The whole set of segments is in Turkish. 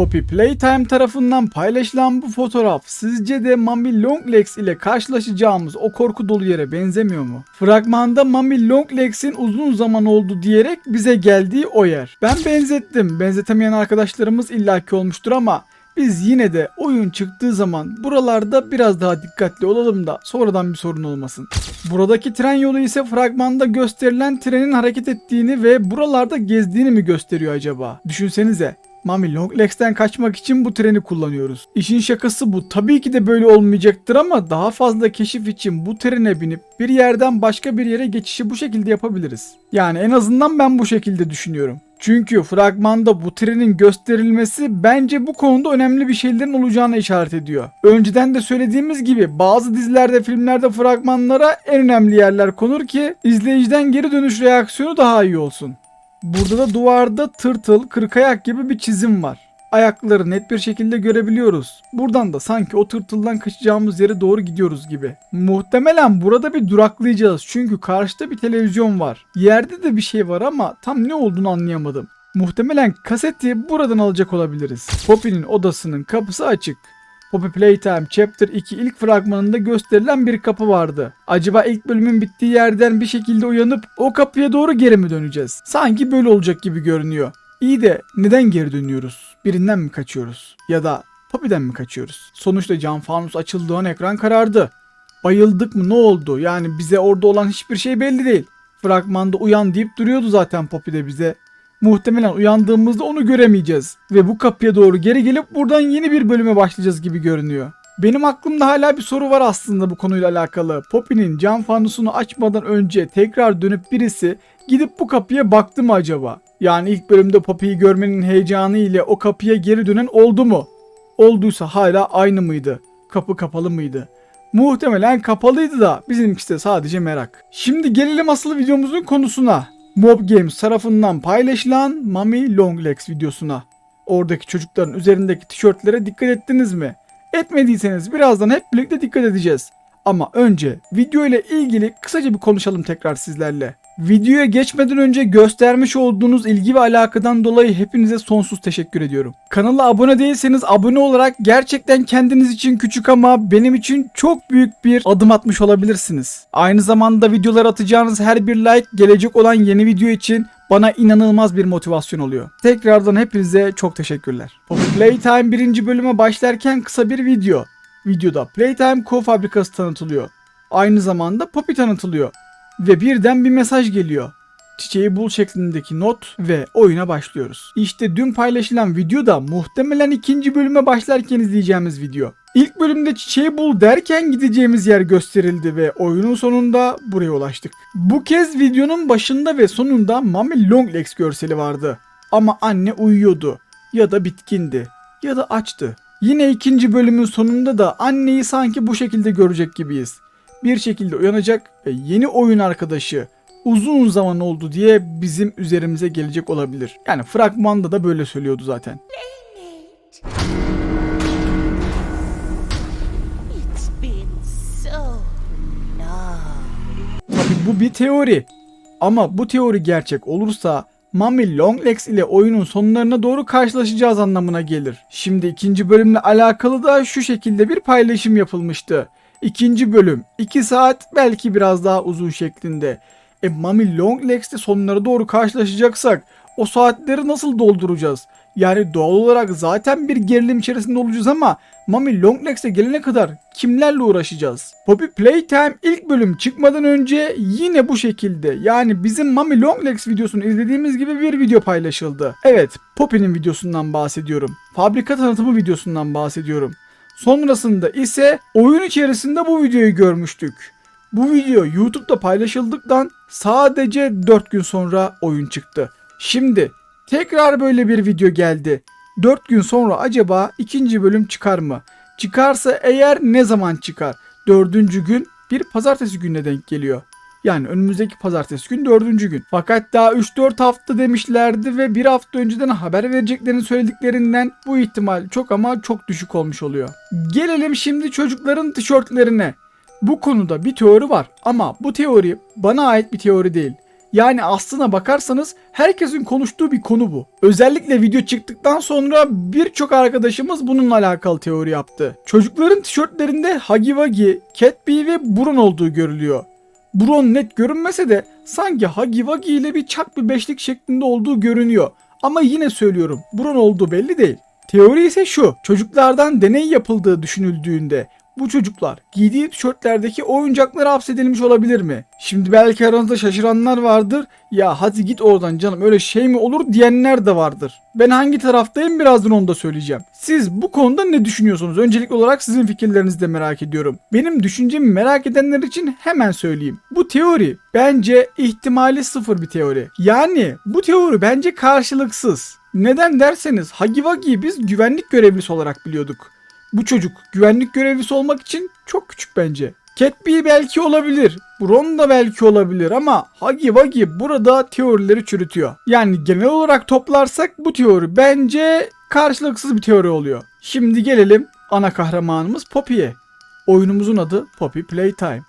Poppy Playtime tarafından paylaşılan bu fotoğraf sizce de Mami Longlegs ile karşılaşacağımız o korku dolu yere benzemiyor mu? Fragmanda Mami Longlegs'in uzun zaman oldu diyerek bize geldiği o yer. Ben benzettim. Benzetemeyen arkadaşlarımız illaki olmuştur ama biz yine de oyun çıktığı zaman buralarda biraz daha dikkatli olalım da sonradan bir sorun olmasın. Buradaki tren yolu ise fragmanda gösterilen trenin hareket ettiğini ve buralarda gezdiğini mi gösteriyor acaba? Düşünsenize. Mami Longlegs'ten kaçmak için bu treni kullanıyoruz. İşin şakası bu. Tabii ki de böyle olmayacaktır ama daha fazla keşif için bu trene binip bir yerden başka bir yere geçişi bu şekilde yapabiliriz. Yani en azından ben bu şekilde düşünüyorum. Çünkü fragmanda bu trenin gösterilmesi bence bu konuda önemli bir şeylerin olacağına işaret ediyor. Önceden de söylediğimiz gibi bazı dizilerde, filmlerde fragmanlara en önemli yerler konur ki izleyiciden geri dönüş reaksiyonu daha iyi olsun. Burada da duvarda tırtıl, kırkayak gibi bir çizim var. Ayakları net bir şekilde görebiliyoruz. Buradan da sanki o tırtıldan kaçacağımız yere doğru gidiyoruz gibi. Muhtemelen burada bir duraklayacağız çünkü karşıda bir televizyon var. Yerde de bir şey var ama tam ne olduğunu anlayamadım. Muhtemelen kaseti buradan alacak olabiliriz. Poppy'nin odasının kapısı açık. Poppy Playtime Chapter 2 ilk fragmanında gösterilen bir kapı vardı. Acaba ilk bölümün bittiği yerden bir şekilde uyanıp o kapıya doğru geri mi döneceğiz? Sanki böyle olacak gibi görünüyor. İyi de neden geri dönüyoruz? Birinden mi kaçıyoruz? Ya da Poppy'den mi kaçıyoruz? Sonuçta cam fanus açıldığı an ekran karardı. Bayıldık mı ne oldu? Yani bize orada olan hiçbir şey belli değil. Fragmanda uyan deyip duruyordu zaten Poppy de bize. Muhtemelen uyandığımızda onu göremeyeceğiz. Ve bu kapıya doğru geri gelip buradan yeni bir bölüme başlayacağız gibi görünüyor. Benim aklımda hala bir soru var aslında bu konuyla alakalı. Poppy'nin cam fanusunu açmadan önce tekrar dönüp birisi gidip bu kapıya baktı mı acaba? Yani ilk bölümde Poppy'yi görmenin heyecanı ile o kapıya geri dönen oldu mu? Olduysa hala aynı mıydı? Kapı kapalı mıydı? Muhtemelen kapalıydı da bizimkisi de sadece merak. Şimdi gelelim asıl videomuzun konusuna. Mob Games tarafından paylaşılan Mami Longlegs videosuna. Oradaki çocukların üzerindeki tişörtlere dikkat ettiniz mi? Etmediyseniz birazdan hep birlikte dikkat edeceğiz. Ama önce video ile ilgili kısaca bir konuşalım tekrar sizlerle. Videoya geçmeden önce göstermiş olduğunuz ilgi ve alakadan dolayı hepinize sonsuz teşekkür ediyorum. Kanala abone değilseniz abone olarak gerçekten kendiniz için küçük ama benim için çok büyük bir adım atmış olabilirsiniz. Aynı zamanda videolar atacağınız her bir like gelecek olan yeni video için bana inanılmaz bir motivasyon oluyor. Tekrardan hepinize çok teşekkürler. Playtime birinci bölüme başlarken kısa bir video. Videoda Playtime Co fabrikası tanıtılıyor. Aynı zamanda Poppy tanıtılıyor. Ve birden bir mesaj geliyor. Çiçeği bul şeklindeki not ve oyuna başlıyoruz. İşte dün paylaşılan video da muhtemelen ikinci bölüme başlarken izleyeceğimiz video. İlk bölümde çiçeği bul derken gideceğimiz yer gösterildi ve oyunun sonunda buraya ulaştık. Bu kez videonun başında ve sonunda Mami Longlegs görseli vardı. Ama anne uyuyordu ya da bitkindi ya da açtı. Yine ikinci bölümün sonunda da anneyi sanki bu şekilde görecek gibiyiz bir şekilde uyanacak ve yeni oyun arkadaşı uzun zaman oldu diye bizim üzerimize gelecek olabilir. Yani fragmanda da böyle söylüyordu zaten. It's been so long. Tabi bu bir teori. Ama bu teori gerçek olursa Mami Longlegs ile oyunun sonlarına doğru karşılaşacağız anlamına gelir. Şimdi ikinci bölümle alakalı da şu şekilde bir paylaşım yapılmıştı. İkinci bölüm 2 saat belki biraz daha uzun şeklinde. E Mami Longlegs'te sonlara doğru karşılaşacaksak o saatleri nasıl dolduracağız? Yani doğal olarak zaten bir gerilim içerisinde olacağız ama Mami Longlegs'e gelene kadar kimlerle uğraşacağız? Poppy Playtime ilk bölüm çıkmadan önce yine bu şekilde yani bizim Mami Longlegs videosunu izlediğimiz gibi bir video paylaşıldı. Evet Poppy'nin videosundan bahsediyorum. Fabrika tanıtımı videosundan bahsediyorum. Sonrasında ise oyun içerisinde bu videoyu görmüştük. Bu video YouTube'da paylaşıldıktan sadece 4 gün sonra oyun çıktı. Şimdi tekrar böyle bir video geldi. 4 gün sonra acaba ikinci bölüm çıkar mı? Çıkarsa eğer ne zaman çıkar? Dördüncü gün bir pazartesi gününe denk geliyor. Yani önümüzdeki pazartesi gün dördüncü gün. Fakat daha 3-4 hafta demişlerdi ve bir hafta önceden haber vereceklerini söylediklerinden bu ihtimal çok ama çok düşük olmuş oluyor. Gelelim şimdi çocukların tişörtlerine. Bu konuda bir teori var ama bu teori bana ait bir teori değil. Yani aslına bakarsanız herkesin konuştuğu bir konu bu. Özellikle video çıktıktan sonra birçok arkadaşımız bununla alakalı teori yaptı. Çocukların tişörtlerinde Huggy Wuggy, Cat Bee ve Burun olduğu görülüyor. Buron net görünmese de sanki Huggy Wuggy ile bir çak bir beşlik şeklinde olduğu görünüyor. Ama yine söylüyorum Buron olduğu belli değil. Teori ise şu. Çocuklardan deney yapıldığı düşünüldüğünde bu çocuklar giydiği tişörtlerdeki oyuncaklara hapsedilmiş olabilir mi? Şimdi belki aranızda şaşıranlar vardır. Ya hadi git oradan canım öyle şey mi olur diyenler de vardır. Ben hangi taraftayım birazdan onu da söyleyeceğim. Siz bu konuda ne düşünüyorsunuz? Öncelikli olarak sizin fikirlerinizi de merak ediyorum. Benim düşüncemi merak edenler için hemen söyleyeyim. Bu teori bence ihtimali sıfır bir teori. Yani bu teori bence karşılıksız. Neden derseniz Huggy Wuggy'yi biz güvenlik görevlisi olarak biliyorduk. Bu çocuk güvenlik görevlisi olmak için çok küçük bence. Cat Bee belki olabilir. Bron da belki olabilir ama Huggy Wuggy burada teorileri çürütüyor. Yani genel olarak toplarsak bu teori bence karşılıksız bir teori oluyor. Şimdi gelelim ana kahramanımız Poppy'ye. Oyunumuzun adı Poppy Playtime.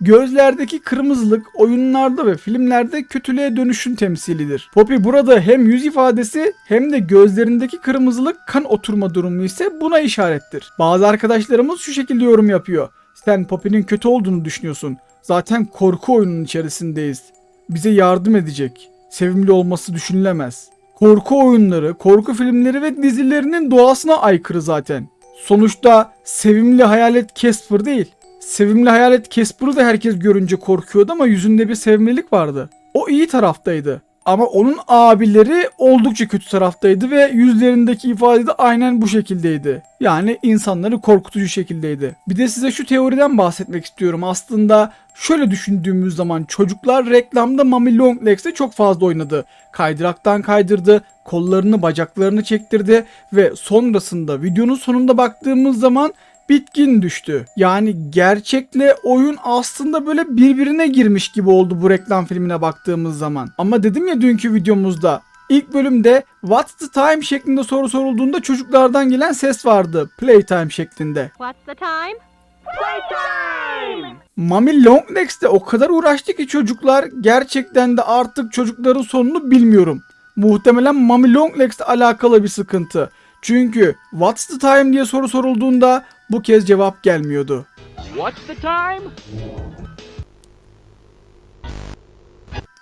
Gözlerdeki kırmızılık oyunlarda ve filmlerde kötülüğe dönüşün temsilidir. Poppy burada hem yüz ifadesi hem de gözlerindeki kırmızılık kan oturma durumu ise buna işarettir. Bazı arkadaşlarımız şu şekilde yorum yapıyor. Sen Poppy'nin kötü olduğunu düşünüyorsun. Zaten korku oyunun içerisindeyiz. Bize yardım edecek. Sevimli olması düşünülemez. Korku oyunları, korku filmleri ve dizilerinin doğasına aykırı zaten. Sonuçta sevimli hayalet Casper değil. Sevimli hayalet Casper'ı da herkes görünce korkuyordu ama yüzünde bir sevimlilik vardı. O iyi taraftaydı. Ama onun abileri oldukça kötü taraftaydı ve yüzlerindeki ifade de aynen bu şekildeydi. Yani insanları korkutucu şekildeydi. Bir de size şu teoriden bahsetmek istiyorum. Aslında şöyle düşündüğümüz zaman çocuklar reklamda Mami Longlegs'te çok fazla oynadı. Kaydıraktan kaydırdı, kollarını bacaklarını çektirdi ve sonrasında videonun sonunda baktığımız zaman bitkin düştü. Yani gerçekle oyun aslında böyle birbirine girmiş gibi oldu bu reklam filmine baktığımız zaman. Ama dedim ya dünkü videomuzda İlk bölümde What's the time şeklinde soru sorulduğunda çocuklardan gelen ses vardı. Playtime şeklinde. What's the time? Playtime! Mami Longlex'te o kadar uğraştı ki çocuklar gerçekten de artık çocukların sonunu bilmiyorum. Muhtemelen Mami Longlex'le alakalı bir sıkıntı. Çünkü What's the time diye soru sorulduğunda bu kez cevap gelmiyordu. What's the time?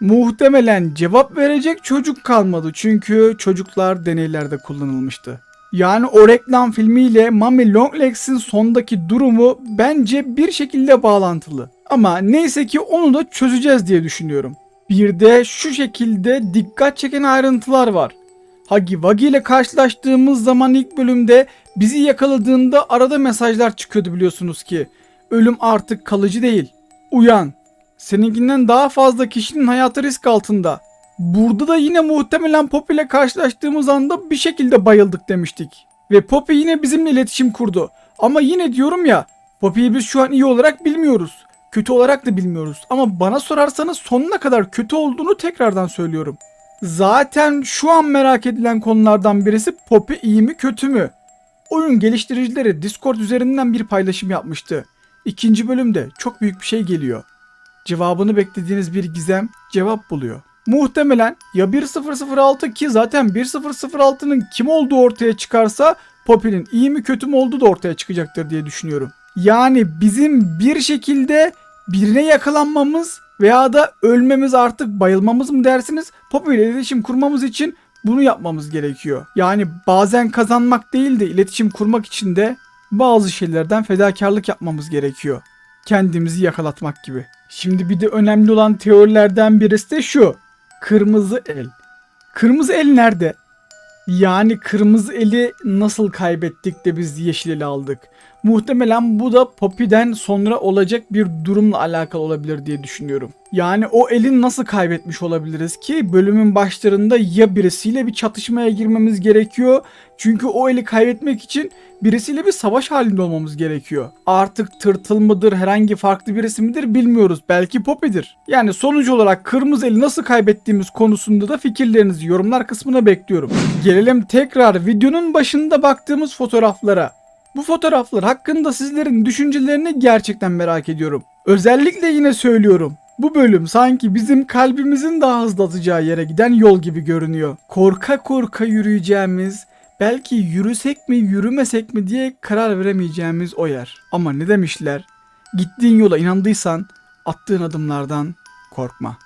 Muhtemelen cevap verecek çocuk kalmadı çünkü çocuklar deneylerde kullanılmıştı. Yani o reklam filmiyle Mami Longlegs'in sondaki durumu bence bir şekilde bağlantılı. Ama neyse ki onu da çözeceğiz diye düşünüyorum. Bir de şu şekilde dikkat çeken ayrıntılar var. Huggy Wuggy ile karşılaştığımız zaman ilk bölümde bizi yakaladığında arada mesajlar çıkıyordu biliyorsunuz ki. Ölüm artık kalıcı değil. Uyan. Seninkinden daha fazla kişinin hayatı risk altında. Burada da yine muhtemelen Poppy ile karşılaştığımız anda bir şekilde bayıldık demiştik. Ve Poppy yine bizimle iletişim kurdu. Ama yine diyorum ya Poppy'yi biz şu an iyi olarak bilmiyoruz. Kötü olarak da bilmiyoruz. Ama bana sorarsanız sonuna kadar kötü olduğunu tekrardan söylüyorum. Zaten şu an merak edilen konulardan birisi Poppy iyi mi kötü mü? Oyun geliştiricileri Discord üzerinden bir paylaşım yapmıştı. İkinci bölümde çok büyük bir şey geliyor. Cevabını beklediğiniz bir gizem cevap buluyor. Muhtemelen ya 1006 ki zaten 1006'nın kim olduğu ortaya çıkarsa Poppy'nin iyi mi kötü mü olduğu da ortaya çıkacaktır diye düşünüyorum. Yani bizim bir şekilde birine yakalanmamız veya da ölmemiz artık bayılmamız mı dersiniz Poppy ile iletişim kurmamız için bunu yapmamız gerekiyor. Yani bazen kazanmak değil de iletişim kurmak için de bazı şeylerden fedakarlık yapmamız gerekiyor. Kendimizi yakalatmak gibi. Şimdi bir de önemli olan teorilerden birisi de şu. Kırmızı el. Kırmızı el nerede? Yani kırmızı eli nasıl kaybettik de biz yeşil eli aldık? Muhtemelen bu da Poppy'den sonra olacak bir durumla alakalı olabilir diye düşünüyorum. Yani o elin nasıl kaybetmiş olabiliriz ki bölümün başlarında ya birisiyle bir çatışmaya girmemiz gerekiyor. Çünkü o eli kaybetmek için birisiyle bir savaş halinde olmamız gerekiyor. Artık tırtıl mıdır herhangi farklı birisi midir bilmiyoruz. Belki Poppy'dir. Yani sonuç olarak kırmızı eli nasıl kaybettiğimiz konusunda da fikirlerinizi yorumlar kısmına bekliyorum. Gelelim tekrar videonun başında baktığımız fotoğraflara. Bu fotoğraflar hakkında sizlerin düşüncelerini gerçekten merak ediyorum. Özellikle yine söylüyorum. Bu bölüm sanki bizim kalbimizin daha hızlı atacağı yere giden yol gibi görünüyor. Korka korka yürüyeceğimiz, belki yürüsek mi yürümesek mi diye karar veremeyeceğimiz o yer. Ama ne demişler? Gittiğin yola inandıysan attığın adımlardan korkma.